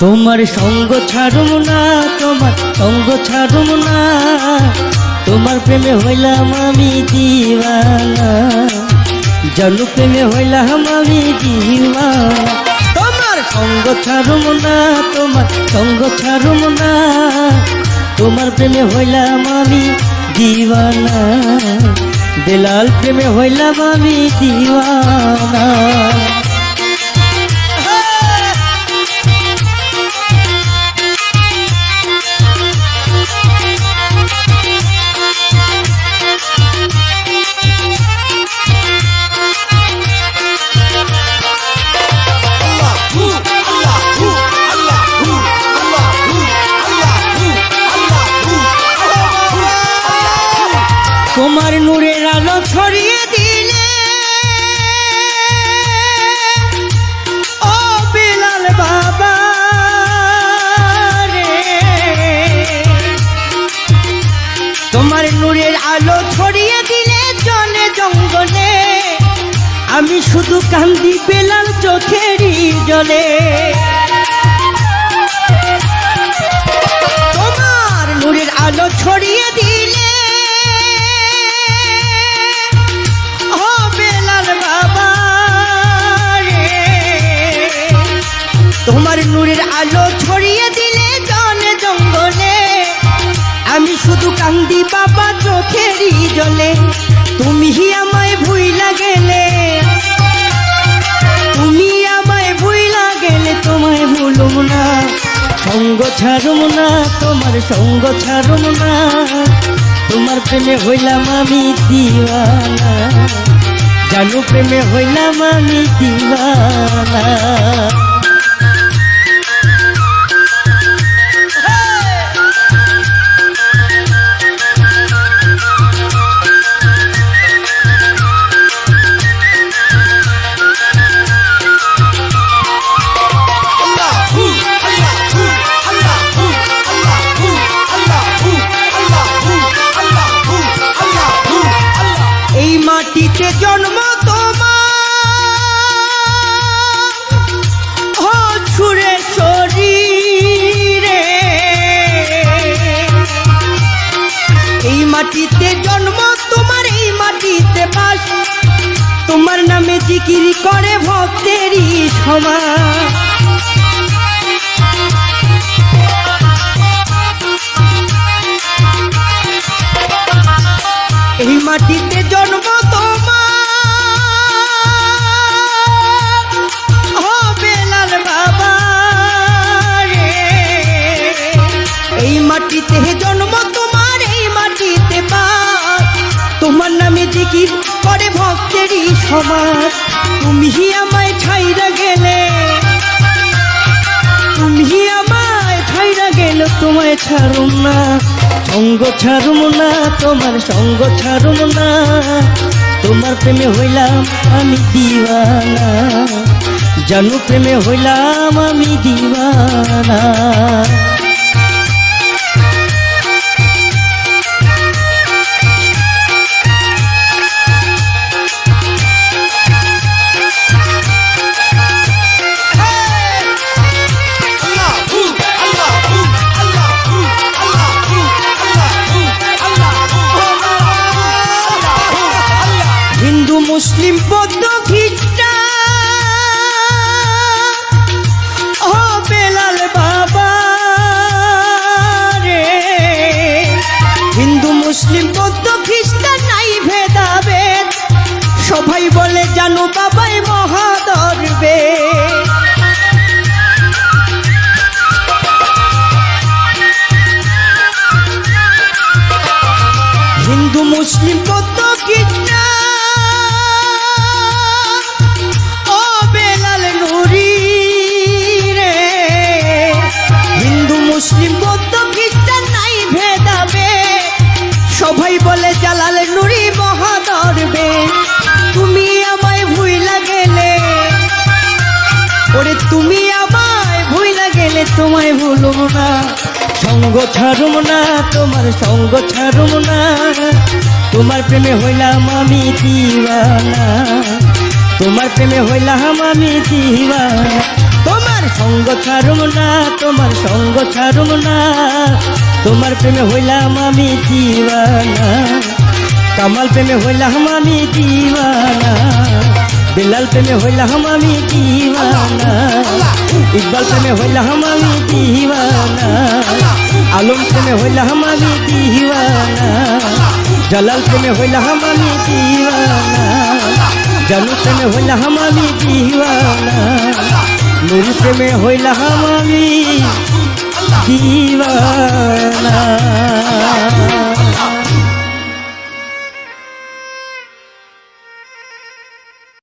তোমার সঙ্গ ছাড়ুম না, তোমার সঙ্গ ছাড়ুম না। তোমার প্রেমে হইলাম আমি দিওয়ানা। জানু প্রেমে হইলাম আমি দিওয়ানা। তোমার সঙ্গ ছাড়ুম না, তোমার সঙ্গ ছাড়ুম না। তোমার প্রেমে হইলাম আমি দিওয়ানা। বেলাল প্রেমে হইলাম আমি দিওয়ানা। আমি শুধু কান্দি বেলাল চোখেরই জলে। তোমার নূরের আলো ছড়িয়ে দিলে বাবা তোমার নূরের আলো ছড়িয়ে দিলে জনে জঙ্গলে। আমি শুধু কান্দি বাবা চোখেরই জলে। তুমি আমায় ভুলুম না সঙ্গ ছাড়ুম না তোমার সঙ্গ ছাড়ুম না তোমার প্রেমে হইলাম আমি দিওয়ানা, জানু প্রেমে হইলাম আমি দিওয়ানা। জন্ম তোমার ছুড়ে শরীরে। এই মাটিতে জন্ম, তোমার এই মাটিতে তোমার নামে করে ভক্তেরই সমাজ। এই মাটিতে মাটিতে জন্ম তোমার এই মাটিতে বাস। তোমার নামে জিকির করে ভক্তেরই সমাজ তুমি আমায় ছাইরা গেলে। তুমি আমায় ছাইরা গেল, তোমায় ছাড়ুম না। সঙ্গ ছাড়ুম না, তোমার সঙ্গ ছাড়ুম না। তোমার প্রেমে হইলাম আমি দিওয়ানা। জানু প্রেমে হইলাম আমি দিওয়ানা। সবাই বলে, জানো বাবাই মহাদরবে হিন্দু, মুসলিম রে। হিন্দু, মুসলিম বৌদ্ধ খ্রিস্টান নাই ভেদাবে সবাই তোমায় ভুলুম না। সঙ্গ ছাড়ুম না, তোমার সঙ্গ ছাড়ুম না। তোমার প্রেমে হইলাম আমি দিওয়ানা। তোমার প্রেমে হইলাম আমি দিওয়ানা। তোমার সঙ্গ ছাড়ুম না, তোমার সঙ্গ ছাড়ুম না। তোমার প্রেমে হইলাম আমি দিওয়ানা। কামাল প্রেমে হইলাম আমি দিওয়ানা। বেলাল প্রেমে হইলাম আমি দিওয়ানা ইকবাল প্রেমে হইলাম আমি দিওয়ানা আলম প্রেমে হইলাম আমি দিওয়ানা জালাল প্রেমে হইলাম আমি দিওয়ানা জানু প্রেমে হইলাম আমি দিওয়ানা নুরি প্রেমে হইলাম আমি দিওয়ানা